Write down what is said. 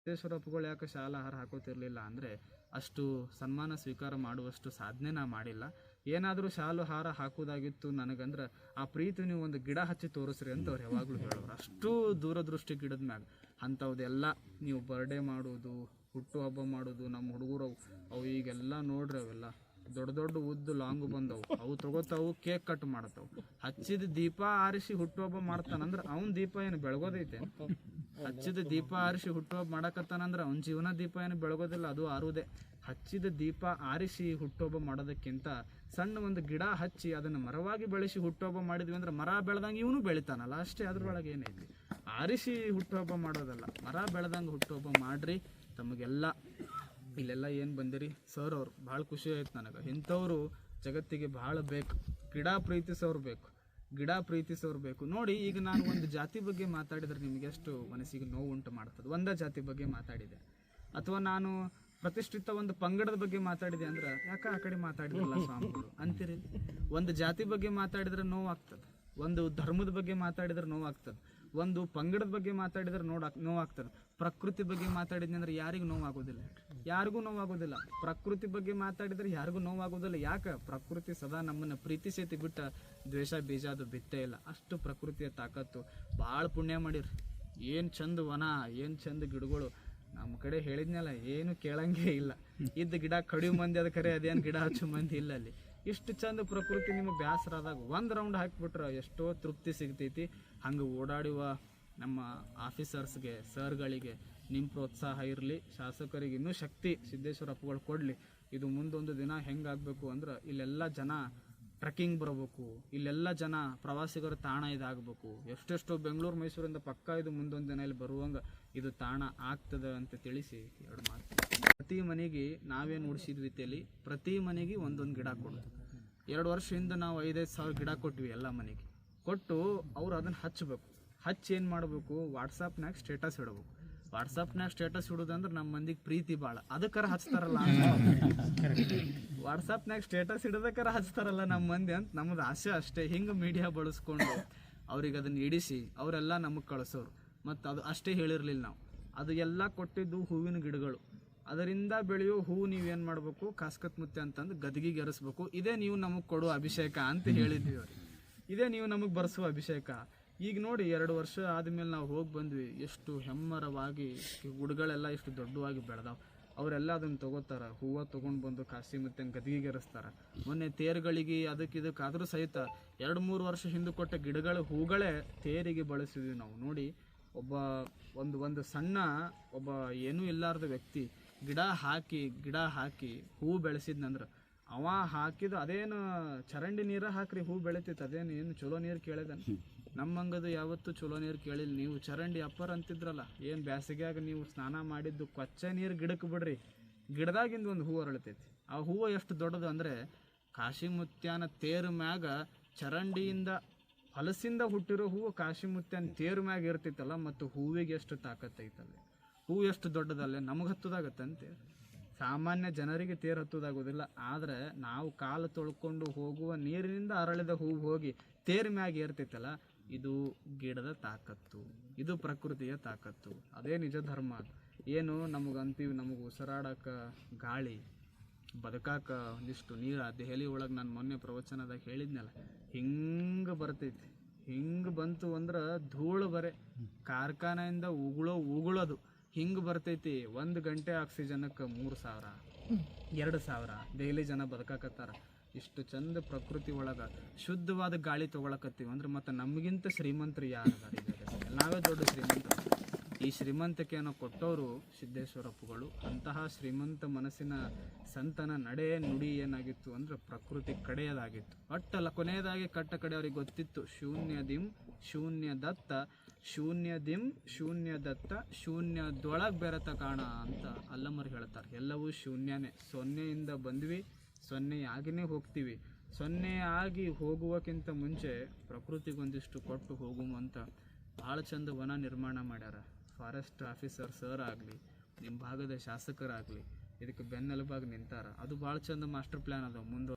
ಸಿದ್ದೇಶ್ವರಪ್ಪಗಳು ಯಾಕೆ ಶಾಲಾ ಹಾರ ಹಾಕೋತಿರ್ಲಿಲ್ಲ ಅಂದರೆ ಅಷ್ಟು ಸನ್ಮಾನ ಸ್ವೀಕಾರ ಮಾಡುವಷ್ಟು ಸಾಧನೆ ನಾ ಮಾಡಿಲ್ಲ. ಏನಾದರೂ ಶಾಲು ಹಾರ ಹಾಕೋದಾಗಿತ್ತು ನನಗಂದ್ರೆ ಆ ಪ್ರೀತಿ ನೀವು ಒಂದು ಗಿಡ ಹಚ್ಚಿ ತೋರಿಸ್ರಿ ಅಂತ ಅವ್ರು ಯಾವಾಗಲೂ ಹೇಳೋರು. ಅಷ್ಟು ದೂರದೃಷ್ಟಿ ಗಿಡದ ಮ್ಯಾಗ ಅಂಥವ್ದೆಲ್ಲ ನೀವು ಬರ್ಡೇ ಮಾಡೋದು ಹುಟ್ಟುಹಬ್ಬ ಮಾಡೋದು ನಮ್ಮ ಹುಡುಗರು ಅವು ಅವು ಈಗೆಲ್ಲ ನೋಡ್ರಿ ಅವೆಲ್ಲ. ದೊಡ್ಡ ದೊಡ್ಡ ಉದ್ದು ಲಾಂಗ್ ಬಂದವು. ಅವು ತಗೋತಾವು, ಕೇಕ್ ಕಟ್ ಮಾಡ್ತಾವು. ಹಚ್ಚಿದ ದೀಪ ಆರಿಸಿ ಹುಟ್ಟುಹಬ್ಬ ಮಾಡ್ತಾನಂದ್ರೆ ಅವ್ನ ದೀಪ ಏನು ಬೆಳಗೋದೈತೆ ಹಚ್ಚಿದ ದೀಪ ಆರಿಸಿ ಹುಟ್ಟುಹಬ್ಬ ಮಾಡಕತ್ತಾನಂದ್ರ ಅವ್ನ ಜೀವನ ದೀಪ ಏನು ಬೆಳಗೋದಿಲ್ಲ, ಅದು ಆರುವುದೇ. ಹಚ್ಚಿದ ದೀಪ ಆರಿಸಿ ಹುಟ್ಟೋಬ ಮಾಡೋದಕ್ಕಿಂತ ಸಣ್ಣ ಒಂದು ಗಿಡ ಹಚ್ಚಿ ಅದನ್ನು ಮರವಾಗಿ ಬೆಳೆಸಿ ಹುಟ್ಟುಹಬ್ಬ ಮಾಡಿದ್ವಿ ಅಂದ್ರೆ ಮರ ಬೆಳೆದಂಗೆ ಇವನು ಬೆಳಿತಾನಲ್ಲ, ಅಷ್ಟೇ ಅದ್ರೊಳಗೆ ಏನೈತಿ ಆರಿಸಿ ಹುಟ್ಟುಹಬ್ಬ ಮಾಡೋದಲ್ಲ, ಮರ ಬೆಳೆದಂಗೆ ಹುಟ್ಟುಹಬ್ಬ ಮಾಡ್ರಿ ತಮಗೆಲ್ಲ. ಇಲ್ಲೆಲ್ಲ ಏನು ಬಂದಿರಿ? ಸರ್ ಅವ್ರು, ಭಾಳ ಖುಷಿ ಆಯ್ತು ನನಗೆ. ಇಂಥವ್ರು ಜಗತ್ತಿಗೆ ಭಾಳ ಬೇಕು. ಕ್ರೀಡಾ ಪ್ರೀತಿಸೋರು ಬೇಕು. ಗಿಡ ಪ್ರೀತಿಸೋರು ಬೇಕು ನೋಡಿ, ಈಗ ನಾನು ಒಂದು ಜಾತಿ ಬಗ್ಗೆ ಮಾತಾಡಿದ್ರೆ ನಿಮಗೆ ಎಷ್ಟು ಮನಸ್ಸಿಗೆ ನೋವು ಉಂಟು ಮಾಡ್ತದೆ. ಒಂದೇ ಜಾತಿ ಬಗ್ಗೆ ಮಾತಾಡಿದೆ. ಅಥವಾ ನಾನು ಪ್ರತಿಷ್ಠಿತ ಒಂದು ಪಂಗಡದ ಬಗ್ಗೆ ಮಾತಾಡಿದೆ ಅಂದ್ರೆ ಯಾಕೆ ಆ ಕಡೆ ಮಾತಾಡಿದ್ರಲ್ಲ ಸ್ವಾಮಿಗಳು ಅಂತೀರಿ? ಒಂದು ಜಾತಿ ಬಗ್ಗೆ ಮಾತಾಡಿದ್ರೆ ನೋವಾಗ್ತದೆ. ಒಂದು ಧರ್ಮದ ಬಗ್ಗೆ ಮಾತಾಡಿದ್ರೆ ನೋವಾಗ್ತದೆ. ಒಂದು ಪಂಗಡದ ಬಗ್ಗೆ ಮಾತಾಡಿದ್ರೆ ನೋಡಾಕ್ ನೋವಾಗ್ತದೆ. ಪ್ರಕೃತಿ ಬಗ್ಗೆ ಮಾತಾಡಿದ್ನಿ ಅಂದ್ರೆ ಯಾರಿಗೂ ನೋವಾಗೋದಿಲ್ಲ. ಯಾರಿಗೂ ನೋವಾಗೋದಿಲ್ಲ. ಪ್ರಕೃತಿ ಬಗ್ಗೆ ಮಾತಾಡಿದ್ರೆ ಯಾರಿಗೂ ನೋವಾಗೋದಿಲ್ಲ. ಯಾಕೆ? ಪ್ರಕೃತಿ ಸದಾ ನಮ್ಮನ್ನ ಪ್ರೀತಿಸೈತಿ ಬಿಟ್ಟ ದ್ವೇಷ, ಬೀಜ, ಅದು ಬಿತ್ತೇ ಇಲ್ಲ. ಅಷ್ಟು ಪ್ರಕೃತಿಯ ತಾಕತ್ತು. ಭಾಳ ಪುಣ್ಯ ಮಾಡಿರಿ. ಏನು ಚಂದ ವನ, ಏನು ಚಂದ ಗಿಡಗಳು. ನಮ್ಮ ಕಡೆ ಹೇಳಿದ್ನಲ್ಲ, ಏನು ಕೇಳಂಗೇ ಇಲ್ಲ. ಇದ್ದ ಗಿಡ ಕಡಿಮೆ ಮಂದಿ ಅದ ಕರೆ, ಅದೇನು ಗಿಡ ಹಚ್ಚು ಮಂದಿ ಇಲ್ಲ ಅಲ್ಲಿ. ಇಷ್ಟು ಚಂದ ಪ್ರಕೃತಿ ನಿಮಗೆ ಬೇಸರ ಒಂದು ರೌಂಡ್ ಹಾಕಿಬಿಟ್ರೆ ಎಷ್ಟೋ ತೃಪ್ತಿ ಸಿಗ್ತೈತಿ. ಹಂಗೆ ಓಡಾಡುವ ನಮ್ಮ ಆಫೀಸರ್ಸ್ಗೆ, ಸರ್ಗಳಿಗೆ ನಿಮ್ಮ ಪ್ರೋತ್ಸಾಹ ಇರಲಿ, ಶಾಸಕರಿಗೆ ಇನ್ನೂ ಶಕ್ತಿ ಸಿದ್ದೇಶ್ವರ ಅಪ್ಪಗಳು ಕೊಡಲಿ. ಇದು ಮುಂದೊಂದು ದಿನ ಹೆಂಗಾಗಬೇಕು ಅಂದ್ರೆ ಇಲ್ಲೆಲ್ಲ ಜನ ಟ್ರೆಕ್ಕಿಂಗ್ ಬರಬೇಕು, ಇಲ್ಲೆಲ್ಲ ಜನ ಪ್ರವಾಸಿಗರ ತಾಣ ಇದಾಗಬೇಕು. ಎಷ್ಟೆಷ್ಟೋ ಬೆಂಗಳೂರು, ಮೈಸೂರಿಂದ ಪಕ್ಕ ಇದು ಮುಂದೊಂದು ದಿನ ಇಲ್ಲಿ ಬರುವಂಗೆ ಇದು ತಾಣ ಆಗ್ತದೆ ಅಂತ ತಿಳಿಸಿ ಎರಡು ಮಾತು. ಪ್ರತಿ ಮನೆಗೆ ನಾವೇನು ಉಳಿಸಿದ್ವಿ ತೇಲಿ? ಪ್ರತಿ ಮನೆಗೆ ಒಂದೊಂದು ಗಿಡ ಕೊಡ್ತು. ಎರಡು ವರ್ಷದಿಂದ ನಾವು ಐದೈದು ಸಾವಿರ ಗಿಡ ಕೊಟ್ವಿ ಎಲ್ಲ ಮನೆಗೆ. ಕೊಟ್ಟು ಅವ್ರು ಅದನ್ನು ಹಚ್ಚಬೇಕು ಹಚ್ಚಿ ಏನು ಮಾಡಬೇಕು? ವಾಟ್ಸಪ್ನಾಗ ಸ್ಟೇಟಸ್ ಇಡಬೇಕು. ವಾಟ್ಸಪ್ನಾಗ ಸ್ಟೇಟಸ್ ಇಡೋದಂದ್ರೆ ನಮ್ಮ ಮಂದಿಗೆ ಪ್ರೀತಿ ಭಾಳ ಅದಕ್ಕಾರ ಹಚ್ತಾರಲ್ಲ ವಾಟ್ಸಪ್ನಾಗ ಸ್ಟೇಟಸ್ ಇಡಬೇಕಾರ ಹಚ್ತಾರಲ್ಲ ನಮ್ಮ ಮಂದಿ ಅಂತ ನಮ್ಮದು ಆಸೆ ಅಷ್ಟೇ. ಹಿಂಗೆ ಮೀಡಿಯಾ ಬಳಸ್ಕೊಂಡು ಅವ್ರಿಗೆ ಅದನ್ನು ಇಡಿಸಿ ಅವರೆಲ್ಲ ನಮಗೆ ಕಳಿಸೋರು. ಮತ್ತು ಅದು ಅಷ್ಟೇ ಹೇಳಿರಲಿಲ್ಲ ನಾವು. ಅದು ಎಲ್ಲ ಕೊಟ್ಟಿದ್ದು ಹೂವಿನ ಗಿಡಗಳು. ಅದರಿಂದ ಬೆಳೆಯೋ ನೀವು ನೀವೇನು ಮಾಡಬೇಕು? ಕಾಸ್ಕತ್ ಮುತ್ತೆ ಅಂತಂದು ಗದಗಿಗೆ ಎರಸ್ಬೇಕು. ಇದೇ ನೀವು ನಮಗೆ ಕೊಡೋ ಅಭಿಷೇಕ ಅಂತ ಹೇಳಿದ್ವಿ ಅವ್ರಿಗೆ ಇದೇ ನೀವು ನಮಗೆ ಬರೆಸುವ ಅಭಿಷೇಕ. ಈಗ ನೋಡಿ ಎರಡು ವರ್ಷ ಆದಮೇಲೆ ನಾವು ಹೋಗಿ ಬಂದ್ವಿ. ಎಷ್ಟು ಹೆಮ್ಮರವಾಗಿ ಹುಡುಗಳೆಲ್ಲ ಎಷ್ಟು ದೊಡ್ಡವಾಗಿ ಬೆಳೆದಾವ. ಅವರೆಲ್ಲ ಅದನ್ನು ತಗೋತಾರ. ಹೂವು ತೊಗೊಂಡು ಬಂದು ಕಾಸಿ ಮತ್ತೆ ಗದಿಗೆ ಎರೆಸ್ತಾರ. ಮೊನ್ನೆ ತೇರುಗಳಿಗೆ ಅದಕ್ಕೆ ಇದಕ್ಕೆ ಆದರೂ ಸಹಿತ ಎರಡು ಮೂರು ವರ್ಷ ಹಿಂದೆ ಕೊಟ್ಟ ಗಿಡಗಳ ಹೂಗಳೇ ತೇರಿಗೆ ಬಳಸಿದ್ವಿ ನಾವು. ನೋಡಿ ಒಬ್ಬ ಒಂದು ಒಂದು ಸಣ್ಣ ಒಬ್ಬ ಏನೂ ಇಲ್ಲಾರ್ದ ವ್ಯಕ್ತಿ ಗಿಡ ಹಾಕಿ ಗಿಡ ಹಾಕಿ ಹೂ ಬೆಳೆಸಿದ್ನಂದ್ರೆ ಅವ ಹಾಕಿದ ಅದೇನು ಚರಂಡಿ ನೀರ ಹಾಕ್ರಿ ಹೂ ಬೆಳಿತೈತೆ ಅದೇನು ಏನು ಚಲೋ ನೀರು ಕೇಳಿದನು? ನಮ್ಮಂಗದು ಯಾವತ್ತೂ ಚಲೋ ನೀರು ಕೇಳಿಲ್ಲ ನೀವು ಚರಂಡಿ ಅಪ್ಪರ್ ಅಂತಿದ್ರಲ್ಲ ಏನು ಬ್ಯಾಸಿಗ್ಯಾಗ ನೀವು ಸ್ನಾನ ಮಾಡಿದ್ದು ಕೊಚ್ಚೆ ನೀರು ಗಿಡಕ್ಕೆ ಬಿಡ್ರಿ. ಗಿಡದಾಗಿಂದ ಒಂದು ಹೂವು ಅರಳತೈತಿ. ಆ ಹೂವು ಎಷ್ಟು ದೊಡ್ಡದು ಅಂದರೆ ಕಾಶಿಮುತ್ಯಾನ ತೇರು ಮ್ಯಾಗ ಚರಂಡಿಯಿಂದ ಹಲಸಿಂದ ಹುಟ್ಟಿರೋ ಹೂವು ಕಾಶಿಮುತ್ಯಾನ ತೇರು ಮ್ಯಾಗ ಇರ್ತೈತಲ್ಲ ಮತ್ತು ಹೂವಿಗೆ ಎಷ್ಟು ತಾಕತ್ತೈತಲ್ಲ ಹೂವು ಎಷ್ಟು ದೊಡ್ಡದಲ್ಲ ನಮಗೆ ಹತ್ತದಾಗತ್ತಂತೆ. ಸಾಮಾನ್ಯ ಜನರಿಗೆ ತೇರು ಹತ್ತದಾಗೋದಿಲ್ಲ ಆದರೆ ನಾವು ಕಾಲು ತೊಳ್ಕೊಂಡು ಹೋಗುವ ನೀರಿನಿಂದ ಅರಳಿದ ಹೂವು ಹೋಗಿ ತೇರು ಮ್ಯಾಗ ಏರ್ತೈತಲ್ಲ, ಇದು ಗಿಡದ ತಾಕತ್ತು, ಇದು ಪ್ರಕೃತಿಯ ತಾಕತ್ತು. ಅದೇ ನಿಜ ಧರ್ಮ. ಏನು ನಮಗಂತೀವಿ ನಮಗೆ ಉಸಿರಾಡಕ್ಕೆ ಗಾಳಿ, ಬದುಕಾಕ ಒಂದಿಷ್ಟು ನೀರು. ದೆಹಲಿ ಒಳಗೆ ನಾನು ಮೊನ್ನೆ ಪ್ರವಚನದಾಗ ಹೇಳಿದ್ನಲ್ಲ, ಹಿಂಗೆ ಬರ್ತೈತಿ. ಹಿಂಗೆ ಬಂತು ಅಂದ್ರೆ ಧೂಳು ಬರೆ. ಕಾರ್ಖಾನೆಯಿಂದ ಉಗುಳೋ, ಉಗುಳೋದು. ಹಿಂಗೆ ಬರ್ತೈತಿ. ಒಂದು ಗಂಟೆ ಆಕ್ಸಿಜನ್ಕ್ಕೆ ಮೂರು ಸಾವಿರ, ಎರಡು ಸಾವಿರ. ಡೈಲಿ ಜನ ಬದುಕಾಕತ್ತಾರ. ಇಷ್ಟು ಚಂದ ಪ್ರಕೃತಿ ಒಳಗೆ, ಶುದ್ಧವಾದ ಗಾಳಿ ತೊಗೊಳಕತ್ತೀವಿ. ಅಂದ್ರೆ ಮತ್ತು ನಮಗಿಂತ ಶ್ರೀಮಂತರು ಯಾರು ನಾವೇ ದೊಡ್ಡ ಶ್ರೀಮಂತರು. ಈ ಶ್ರೀಮಂತಿಕೆಯನ್ನು ಕೊಟ್ಟವರು ಸಿದ್ದೇಶ್ವರಪ್ಪಗಳು, ಅಂತಹ ಶ್ರೀಮಂತ ಮನಸ್ಸಿನ ಸಂತನ ನಡೆ ನುಡಿ ಏನಾಗಿತ್ತು ಅಂದ್ರೆ ಪ್ರಕೃತಿ ಕಡೆಯದಾಗಿತ್ತು. ಒಟ್ಟಲ್ಲ ಕೊನೆಯದಾಗಿ ಕಟ್ಟ ಕಡೆ ಅವ್ರಿಗೆ ಗೊತ್ತಿತ್ತು, ಶೂನ್ಯ ದಿಂ, ಶೂನ್ಯ ದತ್ತ, ಶೂನ್ಯ ದಿಂ, ಶೂನ್ಯ ದತ್ತ, ಶೂನ್ಯದೊಳಗೆ ಬೆರೆತ ಕಾಣ ಅಂತ ಅಲ್ಲಮ್ಮರು ಹೇಳ್ತಾರೆ. ಎಲ್ಲವೂ ಶೂನ್ಯನೇ. ಸೊನ್ನೆಯಿಂದ ಬಂದ್ವಿ ಸೊನ್ನೆಯಾಗಿನೇ ಹೋಗ್ತೀವಿ. ಸೊನ್ನೆ ಆಗಿ ಹೋಗುವಕ್ಕಿಂತ ಮುಂಚೆ ಪ್ರಕೃತಿಗೊಂದಿಷ್ಟು ಕೊಟ್ಟು ಹೋಗುವಂತ ಭಾಳ ಚಂದ ವನ ನಿರ್ಮಾಣ ಮಾಡ್ಯಾರ. ಫಾರೆಸ್ಟ್ ಆಫೀಸರ್ ಸರ್ ಆಗಲಿ ನಿಮ್ಮ ಭಾಗದ ಶಾಸಕರಾಗಲಿ, ಇದಕ್ಕೆ ಬೆನ್ನೆಲುಬಾಗಿ ನಿಂತಾರ. ಅದು ಭಾಳ ಚಂದ ಮಾಸ್ಟರ್ ಪ್ಲ್ಯಾನ್ ಅದ ಮುಂದೆ